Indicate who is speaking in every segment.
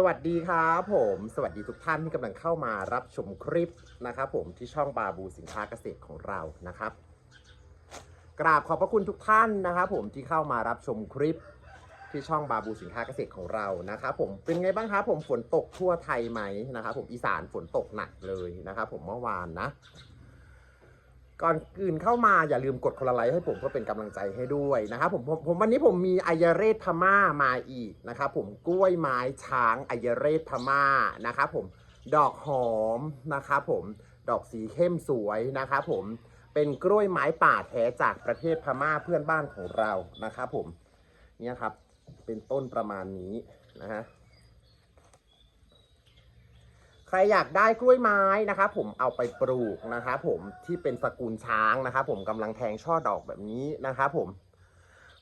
Speaker 1: สวัสดีครับผม สวัสดีทุกท่านที่กำลังเข้ามารับชมคลิปนะครับผมที่ช่องบาบูสินค้าเกษตรของเรานะครับ กราบขอบพระคุณทุกท่านนะครับผมที่เข้ามารับชมคลิปที่ช่องบาบูสินค้าเกษตรของเรานะครับผมเป็นไงบ้างครับผมฝนตกทั่วไทยไหมนะครับผมอีสานฝนตกหนักเลยนะครับผมเมื่อวานนะ ก่อนอื่นเข้ามาอย่าลืมกดคนละไลค์ให้ผมเพื่อเป็นกำลังใจให้ด้วยนะครับผมผมผมวันนี้ผมมีอายเรศพม่ามาอีกนะครับผมกล้วยไม้ช้างอายเรศพม่านะครับผมดอกหอมนะครับผมดอกสีเข้มสวยนะครับผมเป็นกล้วยไม้ป่าแท้จากประเทศพม่าเพื่อนบ้านของเรานะครับผมเนี่ยครับเป็นต้นประมาณนี้นะฮะ ใครอยากได้กล้วยไม้นะครับผมเอาไปปลูกนะครับผมที่เป็นสกุลช้างนะครับผมกำลังแทงช่อดอกแบบนี้นะครับผม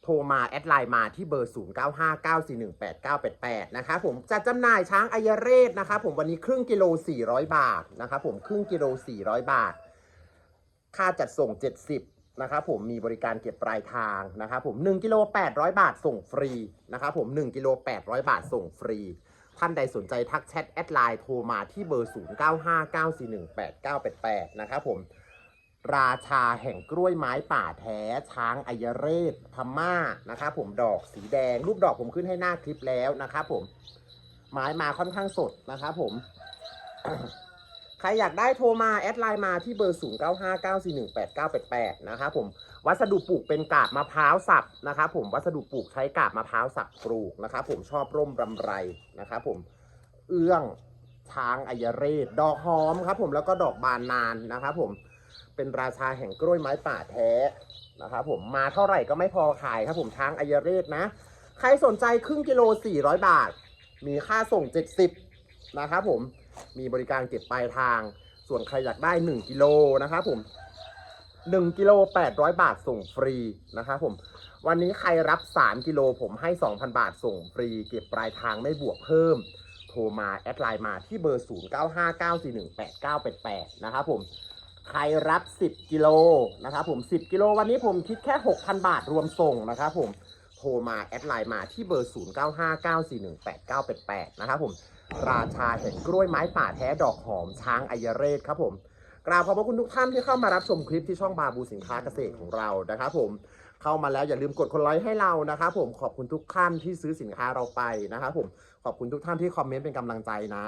Speaker 1: โทรมาแอดไลน์มาที่เบอร์ 0959418988 นะครับผมจะจำหน่ายช้างอายเรศนะครับผมวันนี้ครึ่งกิโล 400 บาทนะครับผมครึ่งกิโล 400 บาท ค่าจัดส่ง 70นะครับผมมีบริการเก็บปลายทางนะครับผม1กิโล800 บาทส่งฟรีนะครับผม1กิโล800 บาทส่งฟรี ท่านใดสนใจทักแชทแอดไลน์โทรมาที่เบอร์ 0959418988 นะครับผม ราชาแห่งกล้วยไม้ป่าแท้ช้างอายเรศพม่านะครับผมดอกสีแดง รูปดอกผมขึ้นให้หน้าคลิปแล้วนะครับผม ไม้มาค่อนข้างสดนะครับผม รอยากได้โทรมา แอดไลน์มาที่เบอร์ 0959418988 นะครับผมวัสดุปลูกเป็นกาบมะพร้าวสับนะครับผมวัสดุปลูกใช้กาบมะพร้าวสับปลูกนะครับผมชอบร่มรำไรนะครับผมเอื้องช้างอายเรศ ดอกหอมครับผมแล้วก็ดอกบานนานนะครับผมเป็นราชาแห่งกล้วยไม้ป่าแท้นะครับผมมาเท่าไหร่ก็ไม่พอขายครับผมช้างอายเรศนะ ใครสนใจครึ่งกิโล 400 บาท มีค่าส่ง 70นะครับผม มีบริการเก็บปลายทาง ส่วนใครอยากได้ 1 กิโลนะครับผม1กิโล800 บาทส่งฟรีนะครับผม วันนี้ใครรับ 3 กิโลผมให้ 2,000 บาทส่งฟรี เก็บปลายทางไม่บวกเพิ่ม โทรมา แอดไลน์มาที่เบอร์ 0959418988 นะครับผม ใครรับ 10 กิโลนะครับผม 10 กิโลวันนี้ผมคิดแค่ 6,000 บาทรวมส่งนะครับผม โทรมา แอดไลน์มาที่เบอร์ 0959418988 นะครับผมราชาแห่งกล้วยไม้ป่าแท้ดอกหอมช้างอายเรศครับผมกราบขอบพระคุณทุกท่านที่เข้ามารับชมคลิปที่ช่องบาบูสินค้าเกษตรของเรานะครับผมเข้ามาแล้วอย่าลืมกดคนไลค์ให้เรานะครับผมขอบคุณทุกท่านที่ซื้อสินค้าเราไปนะครับผมขอบคุณทุกท่านที่คอมเมนต์เป็นกำลังใจนะ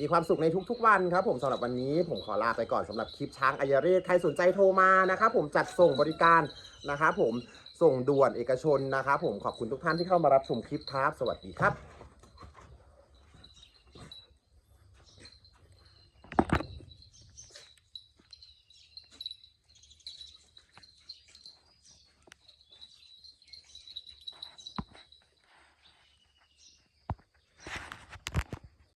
Speaker 1: มีความสุขในทุกๆวันครับผมสำหรับวันนี้ผมขอลาไปก่อนสำหรับคลิปช้างอายเรศใครสนใจโทรมานะครับผมจัดส่งบริการนะครับผม ส่งด่วนเอกชนนะครับผมขอบคุณทุกท่านที่เข้ามารับชมคลิปครับ สวัสดีครับ